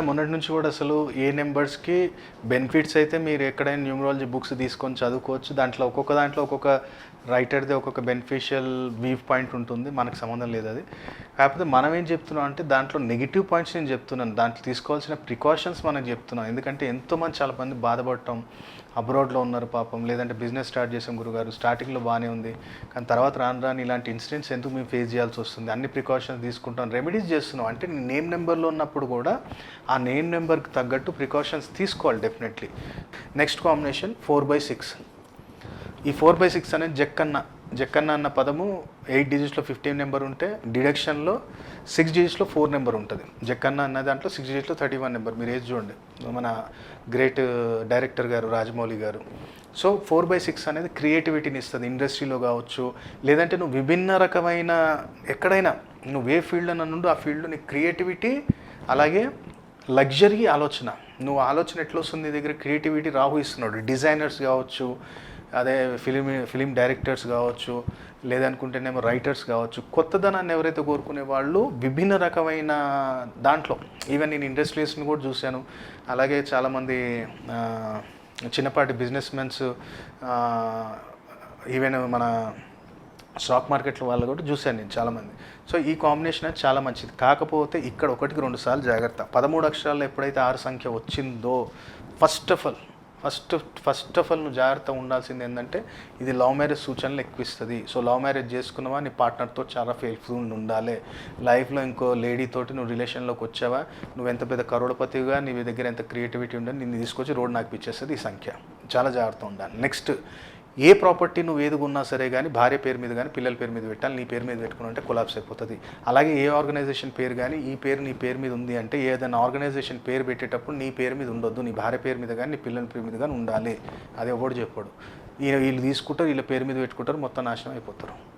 మొన్నటి నుంచి కూడా అసలు ఏ నెంబర్స్కి బెనిఫిట్స్ అయితే మీరు ఎక్కడైనా న్యూమరాలజీ బుక్స్ తీసుకొని చదువుకోవచ్చు. దాంట్లో ఒక్కొక్క దాంట్లో ఒక్కొక్క రైటర్ది ఒక్కొక్క బెనిఫిషియల్ వ్యూ పాయింట్ ఉంటుంది మనకు సంబంధం లేదు అది. కాకపోతే మనం ఏం చెప్తున్నాం అంటే దాంట్లో నెగిటివ్ పాయింట్స్ నేను చెప్తున్నాను. దాంట్లో తీసుకోవాల్సిన ప్రికాషన్స్ మనం చెప్తున్నాం. ఎందుకంటే ఎంతోమంది చాలా మంది బాధపడటం అబ్రాడ్లో ఉన్నారు పాపం లేదంటే బిజినెస్ స్టార్ట్ చేసాం గురుగారు స్టార్టింగ్లో బాగానే ఉంది. కానీ తర్వాత రాను రాని ఇలాంటి ఇన్సిడెంట్స్ ఎందుకు మేము ఫేస్ చేయాల్సి వస్తుంది? అన్ని ప్రికాషన్స్ తీసుకుంటాం రెమెడీస్ చేస్తున్నాం. అంటే నేమ్ నెంబర్లో ఉన్నప్పుడు కూడా ఆ నేమ్ నెంబర్కి తగ్గట్టు ప్రికాషన్స్ తీసుకోవాలి definitely next combination four by six ఈ ఫోర్ బై సిక్స్ అనేది జక్కన్న జక్కన్న అన్న పదము ఎయిట్ డిజిట్స్లో ఫిఫ్టీన్ నెంబర్ ఉంటే డిడక్షన్లో సిక్స్ డిజిట్స్లో ఫోర్ నెంబర్ ఉంటుంది. జక్కన్న అన్న దాంట్లో సిక్స్ డిజిట్స్లో థర్టీ వన్ నెంబర్ మీరు ఏజ్ చూడండి. మన గ్రేట్ డైరెక్టర్ uh, గారు రాజమౌళి గారు. సో ఫోర్ బై సిక్స్ అనేది క్రియేటివిటీని ఇస్తుంది. ఇండస్ట్రీలో కావచ్చు లేదంటే నువ్వు విభిన్న రకమైన ఎక్కడైనా నువ్వు ఏ ఫీల్డ్ అని నుండి ఆ ఫీల్డ్లో నీ క్రియేటివిటీ అలాగే లగ్జరీ ఆలోచన. నువ్వు ఆలోచన ఎట్లా వస్తుంది దగ్గర? క్రియేటివిటీ రాహు ఇస్తున్నాడు. డిజైనర్స్ కావచ్చు అదే ఫిలిం ఫిలిం డైరెక్టర్స్ కావచ్చు లేదనుకుంటేనేమో రైటర్స్ కావచ్చు కొత్తదనాన్ని ఎవరైతే కోరుకునే వాళ్ళు విభిన్న రకమైన దాంట్లో ఈవెన్ నేను ఇండస్ట్రీస్ని కూడా చూశాను. అలాగే చాలామంది చిన్నపాటి బిజినెస్ మెన్స్ ఈవెన్ మన స్టాక్ మార్కెట్లో వాళ్ళు కూడా చూశాను నేను చాలామంది. సో ఈ కాంబినేషన్ అనేది చాలా మంచిది. కాకపోతే ఇక్కడ ఒకటికి రెండు సార్లు జాగ్రత్త. పదమూడు అక్షరాలు ఎప్పుడైతే ఆరు సంఖ్య వచ్చిందో first of all first first of all నువ్వు జాగ్రత్త ఉండాల్సింది ఏంటంటే ఇది లవ్ మ్యారేజ్ సూచనలు ఎక్కువ ఇస్తుంది సో లవ్ మ్యారేజ్ చేసుకున్నావా? నీ పార్ట్నర్తో చాలా ఫెయిల్ఫుల్ ఉండాలి. లైఫ్లో ఇంకో లేడీ తోటి నువ్వు రిలేషన్లోకి వచ్చావా? నువ్వు ఎంత పెద్ద కరోడపతిగా నీ దగ్గర ఎంత క్రియేటివిటీ ఉందని నిన్ను తీసుకొచ్చి రోడ్ నాకు ఇచ్చేస్తుంది ఈ సంఖ్య. చాలా జాగ్రత్త ఉండాలి. నెక్స్ట్ ఏ ప్రాపర్టీ నువ్వు ఏది ఉన్నా సరే కానీ భార్య పేరు మీద కానీ పిల్లల పేరు మీద పెట్టాలి నీ పేరు మీద పెట్టుకుని అంటే కొలాప్స్ అయిపోతుంది. అలాగే ఏ ఆర్గనైజేషన్ పేరు కానీ ఈ పేరు నీ పేరు మీద ఉంది అంటే ఏదైనా ఆర్గనైజేషన్ పేరు పెట్టేటప్పుడు నీ పేరు మీద ఉండొద్దు నీ భార్య పేరు మీద కానీ నీ పిల్లల పేరు మీద కానీ ఉండాలి. అది ఎవడు చెప్పాడు. ఈయన వీళ్ళు తీసుకుంటారు వీళ్ళ పేరు మీద పెట్టుకుంటారు మొత్తం నాశనం అయిపోతారు.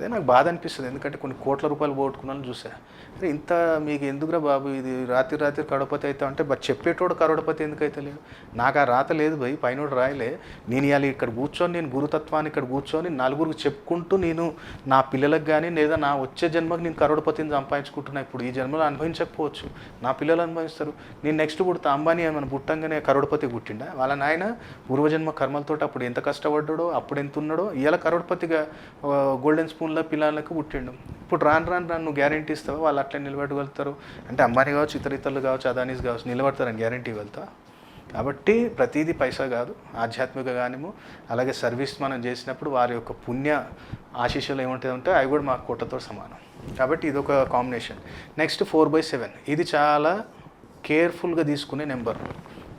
అదే నాకు బాధ అనిపిస్తుంది. ఎందుకంటే కొన్ని కోట్ల రూపాయలు పోగొట్టుకున్నాను చూసా. అరే ఇంత మీకు ఎందుకురా బాబు ఇది రాత్రి రాత్రి కరోడపతి అవుతా అంటే బట్ చెప్పేటోడు కరోడపతి ఎందుకు అయితే లేదు నాకు ఆ రాత లేదు భయ్ పైనోడు రాయలే. నేను ఇవాళ ఇక్కడ కూర్చొని నేను గురుతత్వాన్ని ఇక్కడ కూర్చొని నలుగురికి చెప్పుకుంటూ నేను నా పిల్లలకు కానీ లేదా నా వచ్చే జన్మకి నేను కరోడపతిని సంపాదించుకుంటున్నా. ఇప్పుడు ఈ జన్మలో అనుభవించకపోవచ్చు. నా పిల్లలు అనుభవిస్తారు. నేను నెక్స్ట్ పుడతా. అంబానీ మన పుట్టంగానే కరోడపతి పుట్టిండా? వాళ్ళ నాయన పూర్వజన్మ కర్మలతో అప్పుడు ఎంత కష్టపడ్డాడో అప్పుడు ఎంత ఉన్నాడో ఇవాళ కరోడపతిగా గోల్డెన్ స్పూన్ స్పూన్లో పిల్లలకు పుట్టిండు. ఇప్పుడు రాను రాను రాను నువ్వు గ్యారంటీ ఇస్తావా? వాళ్ళు అట్లా నిలబెట్టగలుగుతారు అంటే అంబానీ కావచ్చు ఇతర ఇతరులు కావచ్చు అదానీస్ కావచ్చు నిలబడతారని గ్యారంటీ వెళ్తా కాబట్టి ప్రతిదీ పైసా కాదు. ఆధ్యాత్మిక గానేమో అలాగే సర్వీస్ మనం చేసినప్పుడు వారి యొక్క పుణ్య ఆశీస్సులు ఏముంటుంది అవి కూడా మా కోటతో సమానం. కాబట్టి ఇది ఒక combination next four by seven ఇది చాలా కేర్ఫుల్గా తీసుకునే నెంబర్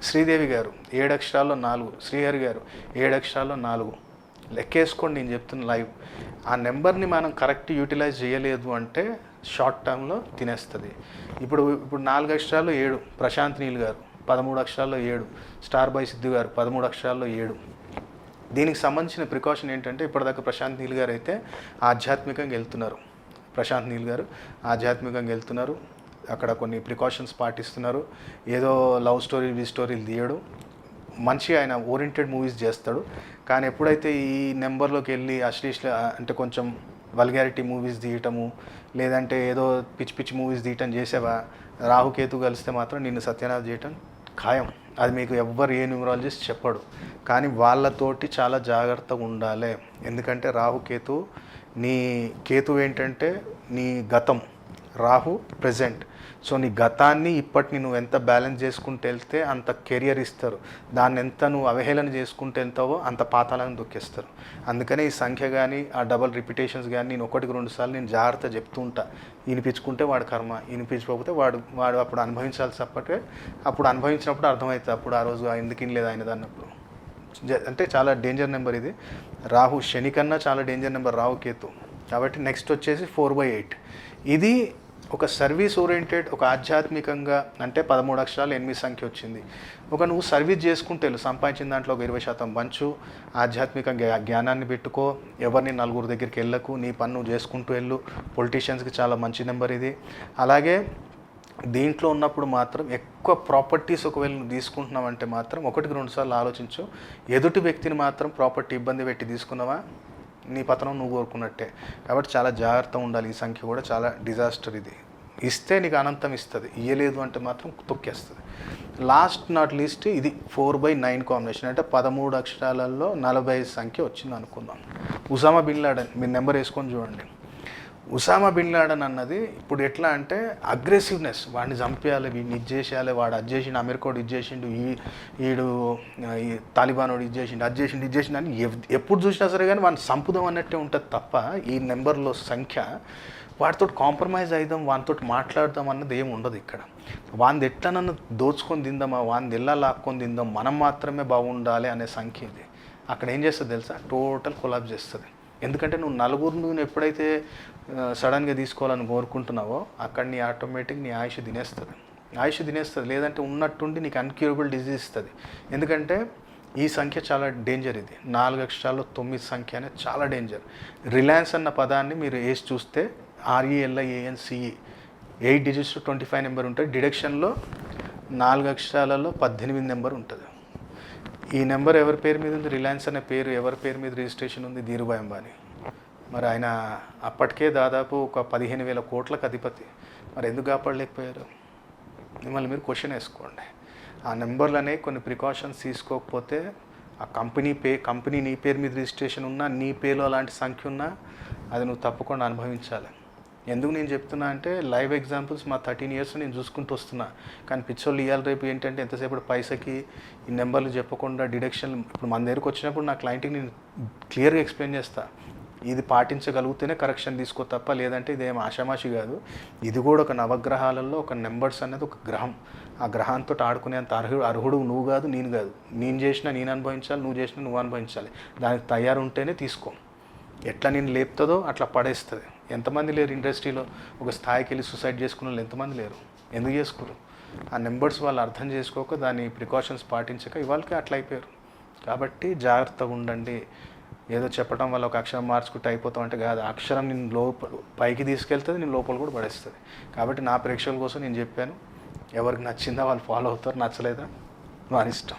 శ్రీదేవి గారు ఏడు అక్షరాల్లో నాలుగు. శ్రీహరి గారు ఏడు అక్షరాల్లో నాలుగు. లెక్కేసుకోండి నేను చెప్తున్న లైవ్. ఆ నెంబర్ని మనం కరెక్ట్ యూటిలైజ్ చేయలేదు అంటే షార్ట్ టర్మ్లో తినేస్తుంది. ఇప్పుడు ఇప్పుడు నాలుగు అక్షరాలు ఏడు ప్రశాంత్ నీల్ గారు పదమూడు అక్షరాల్లో ఏడు స్టార్ బాయ్ సిద్ధు గారు పదమూడు అక్షరాల్లో ఏడు. దీనికి సంబంధించిన ప్రికాషన్ ఏంటంటే ఇప్పటిదాకా ప్రశాంత్ నీల్ గారు అయితే ఆధ్యాత్మికంగా వెళ్తున్నారు. ప్రశాంత్ నీల్ గారు ఆధ్యాత్మికంగా వెళ్తున్నారు. అక్కడ కొన్ని ప్రికాషన్స్ పాటిస్తున్నారు. ఏదో లవ్ స్టోరీ వి స్టోరీలు తీయడు. మంచి ఆయన ఓరియంటెడ్ మూవీస్ చేస్తాడు. కానీ ఎప్పుడైతే ఈ నెంబర్లోకి వెళ్ళి అశ్లీష్ అంటే కొంచెం వల్గారిటీ మూవీస్ తీయటము లేదంటే ఏదో పిచ్చి పిచ్చి మూవీస్ తీయటం చేసేవా రాహుకేతు కలిస్తే మాత్రం నిన్ను సత్యనాథ్ చేయటం ఖాయం. అది మీకు ఎవ్వరు ఏ న్యూమరాలజిస్ట్ చెప్పడు. కానీ వాళ్ళతోటి చాలా జాగ్రత్తగా ఉండాలి. ఎందుకంటే రాహుకేతు నీ కేతు ఏంటంటే నీ గతం. రాహు ప్రజెంట్ సో నీ గతాన్ని ఇప్పటిని నువ్వు ఎంత బ్యాలెన్స్ చేసుకుంటూ వెళ్తే అంత కెరియర్ ఇస్తారు. దాన్ని ఎంత నువ్వు అవహేళన చేసుకుంటూ వెళ్తావో అంత పాతాలను దొక్కేస్తారు. అందుకనే ఈ సంఖ్య కానీ ఆ డబల్ రిపిటేషన్స్ కానీ నేను ఒకటికి రెండు సార్లు నేను జాగ్రత్త చెప్తూ ఉంటా. వినిపించుకుంటే వాడు కర్మ వినిపించకపోతే వాడు వాడు అప్పుడు అనుభవించాల్సి అప్పటికే అప్పుడు అనుభవించినప్పుడు అర్థమవుతుంది అప్పుడు ఆ రోజు ఎందుకు ఇన్లేదు ఆయన అన్నప్పుడు అంటే చాలా డేంజర్ నెంబర్ ఇది. రాహు శని కన్నా చాలా డేంజర్ నెంబర్ రాహు కేతు. కాబట్టి నెక్స్ట్ వచ్చేసి ఫోర్ బై ఎయిట్ ఇది ఒక సర్వీస్ ఓరియంటెడ్ ఒక ఆధ్యాత్మికంగా అంటే పదమూడు అక్షరాలు ఎనిమిది సంఖ్య వచ్చింది. ఒక నువ్వు సర్వీస్ చేసుకుంటే వెళ్ళు సంపాదించిన దాంట్లో ఒక ఇరవై శాతం పంచు. ఆధ్యాత్మిక జ్ఞానాన్ని పెట్టుకో. ఎవరిని నలుగురు దగ్గరికి వెళ్ళకు. నీ పన్ను చేసుకుంటూ వెళ్ళు. పొలిటీషియన్స్కి చాలా మంచి నెంబర్ ఇది. అలాగే దీంట్లో ఉన్నప్పుడు మాత్రం ఎక్కువ ప్రాపర్టీస్ ఒకవేళ నువ్వు తీసుకుంటున్నావంటే మాత్రం ఒకటికి రెండుసార్లు ఆలోచించు. ఎదుటి వ్యక్తిని మాత్రం ప్రాపర్టీ ఇబ్బంది పెట్టి తీసుకున్నావా? నీ పతనం నువ్వు కోరుకున్నట్టే. కాబట్టి చాలా జాగ్రత్త ఉండాలి. ఈ సంఖ్య కూడా చాలా డిజాస్టర్ ఇది. ఇస్తే నీకు అనంతం ఇస్తుంది. ఇయ్యలేదు అంటే మాత్రం తొక్కేస్తుంది. లాస్ట్ నాట్ లీస్ట్ ఇది ఫోర్ బై నైన్ కాంబినేషన్ అంటే పదమూడు అక్షరాలలో నలభై ఐదు సంఖ్య వచ్చింది అనుకుందాం ఉసామా బిన్ లాడన్ మీ నెంబర్ వేసుకొని చూడండి. ఉసామా బిన్ లాడన్ అన్నది ఇప్పుడు ఎట్లా అంటే అగ్రెసివ్నెస్ వాడిని చంపేయాలి వీడిని ఇది చేసేయాలి వాడు అది చేసిండు అమెరికాడు ఇది చేసిండు ఈ ఈడు ఈ తాలిబానోడు ఇది చేసిండు అది చేసిండు ఇది చేసిండు అని ఎప్పుడు చూసినా సరే కానీ వాడిని చంపుదాం అన్నట్టే ఉంటుంది తప్ప ఈ నెంబర్లో సంఖ్య వాటితో కాంప్రమైజ్ అయిదాం వానితో మాట్లాడదాం అన్నది ఏమి ఉండదు ఇక్కడ. వాంది ఎట్లా నన్ను దోచుకొని తిందామా వాంది ఎలా లాక్కొని తిందాం మనం మాత్రమే బాగుండాలి అనే సంఖ్య ఇది. అక్కడ ఏం చేస్తుంది తెలుసా? టోటల్ కొలాబ్ చేస్తుంది. ఎందుకంటే నువ్వు నలుగురు నువ్వు ఎప్పుడైతే సడన్గా తీసుకోవాలని కోరుకుంటున్నావో అక్కడ నీ ఆటోమేటిక్ నీ ఆయుష్ తినేస్తుంది. ఆయుష్ తినేస్తుంది. లేదంటే ఉన్నట్టుండి నీకు అన్క్యూరబుల్ డిజీజ్ ఇస్తుంది. ఎందుకంటే ఈ సంఖ్య చాలా డేంజర్ ఇది. నాలుగు అక్షరాలు తొమ్మిది సంఖ్య అనేది చాలా డేంజర్. రిలయన్స్ అన్న పదాన్ని మీరు వేసి చూస్తే RELIANCE eight digits twenty five number ఉంటుంది. డిడక్షన్లో నాలుగు అక్షరాలలో పద్దెనిమిది నెంబర్ ఉంటుంది. ఈ నెంబర్ ఎవరి పేరు మీద ఉంది? రిలయన్స్ అనే పేరు ఎవరి పేరు మీద రిజిస్ట్రేషన్ ఉంది? ధీరుభాయ్ అంబానీ. మరి ఆయన అప్పటికే దాదాపు ఒక పదిహేను వేల కోట్లకు అధిపతి. మరి ఎందుకు కాపాడలేకపోయారు? మిమ్మల్ని మీరు క్వశ్చన్ వేసుకోండి. ఆ నెంబర్లనే కొన్ని ప్రికాషన్స్ తీసుకోకపోతే ఆ కంపెనీ పే కంపెనీ నీ పేరు మీద రిజిస్ట్రేషన్ ఉన్నా నీ పేరులో అలాంటి సంఖ్య ఉన్నా అది నువ్వు తప్పకుండా అనుభవించాలి. ఎందుకు నేను చెప్తున్నా అంటే లైవ్ ఎగ్జాంపుల్స్ మా థర్టీన్ ఇయర్స్ నేను చూసుకుంటూ వస్తున్నా. కానీ పిచ్చోళ్ళు ఇవాళ రేపు ఏంటంటే ఎంతసేపు పైసకి ఈ నెంబర్లు చెప్పకుండా డిడక్షన్ ఇప్పుడు మన దగ్గరకు వచ్చినప్పుడు నా క్లయింట్కి నేను క్లియర్గా ఎక్స్ప్లెయిన్ చేస్తాను ఇది పాటించగలిగితేనే కరెక్షన్ తీసుకో తప్ప లేదంటే ఇదేం ఆషామాషి కాదు. ఇది కూడా ఒక నవగ్రహాలలో ఒక నెంబర్స్ అనేది ఒక గ్రహం. ఆ గ్రహంతో ఆడుకునేంత అర్హుడు అర్హుడు నువ్వు కాదు నేను కాదు. నేను చేసినా నేను అనుభవించాలి నువ్వు చేసినా నువ్వు అనుభవించాలి. దానికి తయారు ఉంటేనే తీసుకో. ఎట్లా నేను లేపుతుందో అట్లా పడేస్తుంది. ఎంతమంది లేరు ఇండస్ట్రీలో? ఒక స్థాయికి వెళ్ళి సూసైడ్ చేసుకున్న వాళ్ళు ఎంతమంది లేరు? ఎందుకు చేసుకోరు ఆ నెంబర్స్ వాళ్ళు అర్థం చేసుకోక దాని ప్రికాషన్స్ పాటించక ఇవాళకి అట్లా అయిపోయారు. కాబట్టి జాగ్రత్తగా ఉండండి. ఏదో చెప్పడం వల్ల ఒక అక్షరం మార్చుకుంటే అయిపోతాం అంటే కాదు. అక్షరం నేను లోపల పైకి తీసుకెళ్తుంది నేను లోపల కూడా పడేస్తుంది. కాబట్టి నా ప్రేక్షకుల కోసం నేను చెప్పాను. ఎవరికి నచ్చిందా వాళ్ళు ఫాలో అవుతారు నచ్చలేదా? వారి ఇష్టం.